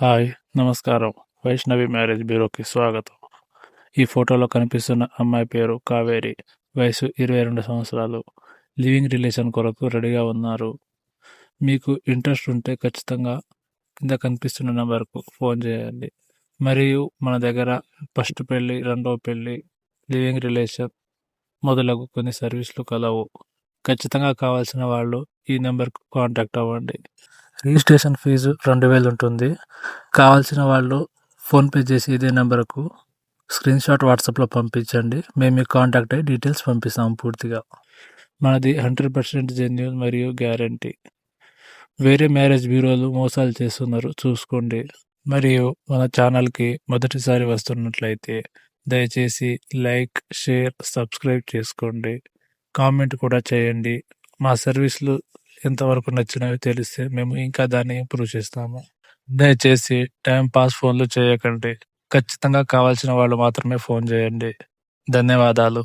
Hi నమస్కారం. Vaishnavi marriage బ్యూరోకి స్వాగతం. ఈ ఫోటోలో కనిపిస్తున్న అమ్మాయి పేరు కావేరి. వయసు ఇరవై రెండు సంవత్సరాలు. లివింగ్ రిలేషన్ కొరకు రెడీగా ఉన్నారు. మీకు ఇంట్రెస్ట్ ఉంటే ఖచ్చితంగా కింద కనిపిస్తున్న నెంబర్కు ఫోన్ చేయండి. మరియు మన దగ్గర ఫస్ట్ పెళ్ళి రెండవ పెళ్ళి లివింగ్ రిలేషన్ మొదలగు కొన్ని సర్వీసులు కలవు. ఖచ్చితంగా కావాల్సిన వాళ్ళు ఈ నెంబర్కు కాంటాక్ట్ అవ్వండి. రిజిస్ట్రేషన్ ఫీజు రెండు వేలు ఉంటుంది. కావాల్సిన వాళ్ళు ఫోన్పే చేసి ఇదే నెంబర్కు స్క్రీన్ షాట్ వాట్సాప్లో పంపించండి. మేము మీకు కాంటాక్ట్ అయ్యి డీటెయిల్స్ పంపిస్తాం పూర్తిగా. మనది హండ్రెడ్ పర్సెంట్ జెన్యున్ మరియు గ్యారంటీ. వేరే మ్యారేజ్ బ్యూరోలు మోసాలు చేస్తున్నారు చూసుకోండి. మరియు మన ఛానల్కి మొదటిసారి వస్తున్నట్లయితే దయచేసి లైక్ షేర్ సబ్స్క్రైబ్ చేసుకోండి. కామెంట్ కూడా చేయండి. మా సర్వీసులు ఎంతవరకు నచ్చినవి తెలిస్తే మేము ఇంకా దాన్ని ఇంప్రూవ్ చేస్తాము. దయచేసి టైం పాస్ ఫోన్లు చేయకండి. ఖచ్చితంగా కావాల్సిన వాళ్ళు మాత్రమే ఫోన్ చేయండి. ధన్యవాదాలు.